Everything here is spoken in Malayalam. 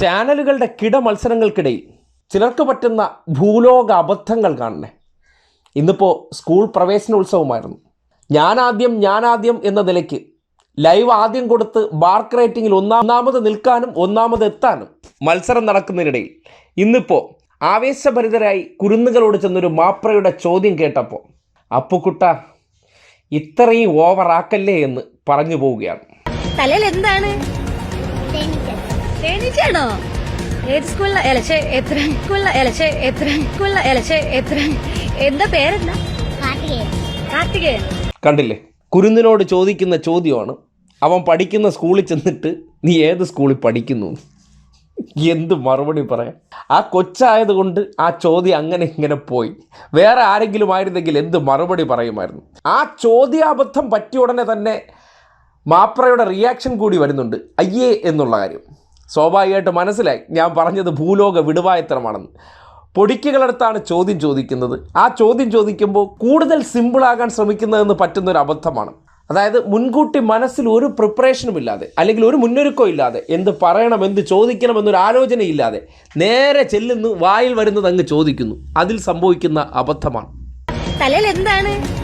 ചാനലുകളുടെ കിട മത്സരങ്ങൾക്കിടയിൽ ചിലർക്ക് പറ്റുന്ന ഭൂലോക അബദ്ധങ്ങൾ കാണണേ. ഇന്നിപ്പോൾ സ്കൂൾ പ്രവേശനോത്സവമായിരുന്നു. ഞാനാദ്യം ഞാനാദ്യം എന്ന നിലയ്ക്ക് ലൈവ് ആദ്യം കൊടുത്ത് ബാർക്ക് റേറ്റിംഗിൽ ഒന്നാം ഒന്നാമത് നിൽക്കാനും ഒന്നാമത് എത്താനും മത്സരം നടക്കുന്നതിനിടയിൽ ഇന്നിപ്പോൾ ആവേശഭരിതരായി കുരുന്നുകളോട് ചെന്നൊരു മാപ്രയുടെ ചോദ്യം കേട്ടപ്പോൾ അപ്പുക്കുട്ട ഇത്രയും ഓവറാക്കല്ലേ? എന്ന് പറഞ്ഞു പോവുകയാണ്. തലയിൽ എന്താണ്? തേനീച്ചയാണോ? ഏത് സ്കൂളിലെ? എലശെ എത്ര സ്കൂളിലെ? എലശെ എത്ര സ്കൂളിലെ? എലശെ എത്ര എന്താ പേരെന്താ? കാർത്തികേയൻ. കണ്ടില്ലേ? കുരുന്നിനോട് ചോദിക്കുന്ന ചോദ്യമാണ്. അവൻ പഠിക്കുന്ന സ്കൂളിൽ ചെന്നിട്ട് നീ ഏത് സ്കൂളിൽ പഠിക്കുന്നു? എന്ന്. എന്ത് മറുപടി പറയാം ആ കൊച്ചായതുകൊണ്ട് ആ ചോദ്യം അങ്ങനെ ഇങ്ങനെ പോയി. വേറെ ആരെങ്കിലും ആയിരുന്നെങ്കിൽ എന്ത് മറുപടി പറയുമായിരുന്നു? ആ ചോദ്യാബദ്ധം പറ്റിയ ഉടനെ തന്നെ മാപ്രയുടെ റിയാക്ഷൻ കൂടി വരുന്നുണ്ട്. അയ്യേ എന്നുള്ള കാര്യം. സ്വാഭാവികമായിട്ട് മനസ്സിലായി. ഞാൻ പറഞ്ഞത് ഭൂലോക വിടുവായത്തരമാണെന്ന്. പൊടിക്കുകളടുത്താണ് ചോദ്യം ചോദിക്കുന്നത്. ആ ചോദ്യം ചോദിക്കുമ്പോൾ കൂടുതൽ സിമ്പിളാകാൻ ശ്രമിക്കുന്നതെന്ന് പറ്റുന്ന ഒരു അബദ്ധമാണ്. അതായത് മുൻകൂട്ടി മനസ്സിൽ ഒരു പ്രിപ്പറേഷനും ഇല്ലാതെ അല്ലെങ്കിൽ ഒരു മുന്നൊരുക്കവും ഇല്ലാതെ എന്ത് പറയണം എന്ത് ചോദിക്കണം എന്നൊരു ആലോചനയില്ലാതെ നേരെ ചെല്ലുന്നു വായിൽ വരുന്നത് അങ്ങ് ചോദിക്കുന്നു. അതിൽ സംഭവിക്കുന്ന അബദ്ധമാണ്. തലയിൽ എന്താണ്?